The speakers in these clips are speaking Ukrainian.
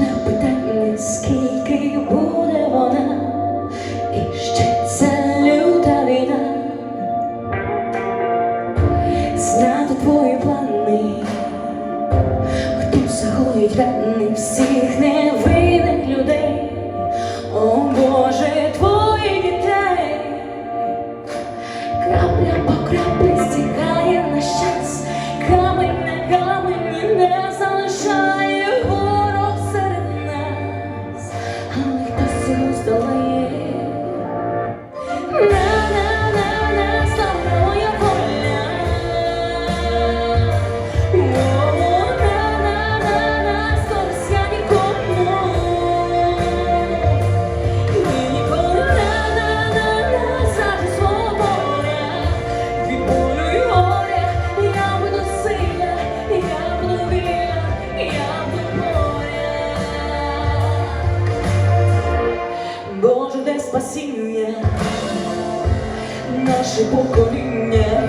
Мене питає, скільки буде вона, і ще ця люта війна, знати твої плани, хто загоїть рани всіх невинних людей, о Боже, твої дітей, крапля по краплі. tipo corinha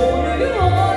Oh,